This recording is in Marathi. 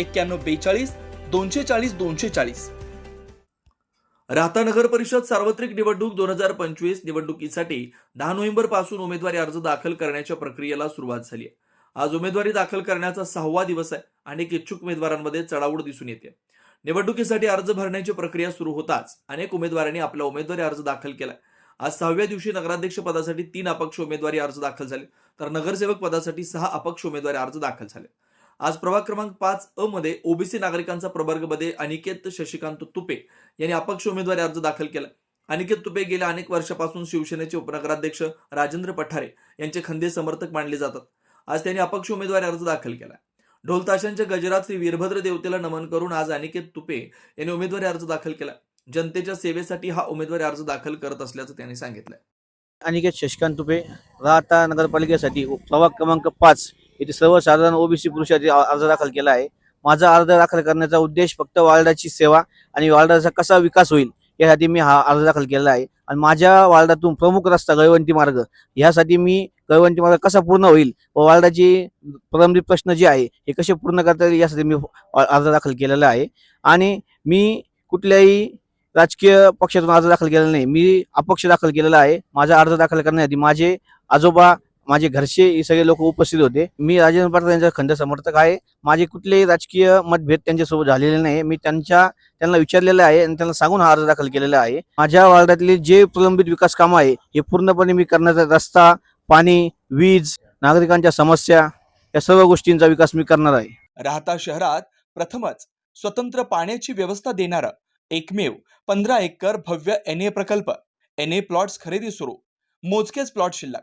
एक्क्याण्णव बेचाळीस दोनशे चाळीस दोनशे चाळीस. राहता नगर परिषद सार्वत्रिक निवडणूक दोन हजार पंचवीस निवडणुकीसाठी दहा नोव्हेंबरपासून उमेदवारी अर्ज दाखल करण्याच्या प्रक्रियेला सुरुवात झाली आहे. आज उमेदवारी दाखल करण्याचा सहावा दिवस आहे अनेक इच्छुक उमेदवारांमध्ये चढावड दिसून येते. निवडणुकीसाठी अर्ज भरण्याची प्रक्रिया सुरू होताच अनेक उमेदवारांनी आपला उमेदवारी अर्ज दाखल केला आज सहाव्या दिवशी नगराध्यक्ष पदासाठी तीन अपक्ष उमेदवारी अर्ज दाखल झाले तर नगरसेवक पदासाठी सहा अपक्ष उमेदवारी अर्ज दाखल झाले. आज प्रभाग क्रमांक पाच अ मध्ये ओबीसी नागरिकांचा प्रवर्गमध्ये अनिकेत शशिकांत तुपे यांनी अपक्ष उमेदवारी अर्ज दाखल केला. अनिकेत तुपे गेल्या अनेक वर्षापासून शिवसेनेचे उपनगराध्यक्ष राजेंद्र पठारे यांचे खंदे समर्थक मानले जातात. आज त्यांनी अपक्ष उमेदवारी अर्ज दाखल केला. ढोल ताशांच्या गजरात श्री वीरभद्र देवतेला नमन करून आज अनिकेत तुपे यांनी उमेदवारी अर्ज दाखल केला. जनतेच्या सेवेसाठी हा उमेदवारी अर्ज दाखल करत असल्याचं त्यांनी सांगितलं. अनिकेत शशिकांत तुपे राहता नगरपालिकेसाठी प्रभाग क्रमांक पाच येथे सर्वसाधारण ओबीसी पुरुषांसाठी अर्ज दाखल केला आहे. माझा अर्ज दाखल करण्याचा उद्देश फक्त वार्डाची सेवा आणि वार्डाचा कसा विकास होईल यासाठी मी हा अर्ज दाखल केला आहे. आणि माझ्या वार्डातून प्रमुख रस्ता गळवंटी मार्ग यासाठी मी गळवंटी मार्ग कसा पूर्ण होईल व वार्डाची प्रलंबित प्रश्न जे आहे हे कसे पूर्ण करता येईल यासाठी मी अर्ज दाखल केलेला आहे. आणि मी कुठल्याही राजकीय पक्षातून अर्ज दाखल केलेला नाही. मी अपक्ष दाखल केलेला आहे. माझा अर्ज दाखल करण्यासाठी माझे आजोबा माझे घरचे हे सगळे लोक उपस्थित होते. मी राजेंद्र पाटील यांचा खंड समर्थक आहे. माझे कुठलेही राजकीय मतभेद त्यांच्यासोबत झालेले नाही. मी त्यांच्या त्यांना विचारलेलं आहे आणि त्यांना सांगून हा अर्ज दाखल केलेला आहे. माझ्या वार्डातले जे प्रलंबित विकास कामं आहे हे पूर्णपणे मी करण्याचा रस्ता पाणी वीज नागरिकांच्या समस्या या सर्व गोष्टींचा विकास मी करणार आहे. राहता शहरात प्रथमच स्वतंत्र पाण्याची व्यवस्था देणारं एकमेव पंधरा एकर भव्य एन ए प्रकल्प. एन ए प्लॉट्स खरेदी सुरू. मोजकेच प्लॉट शिल्लक.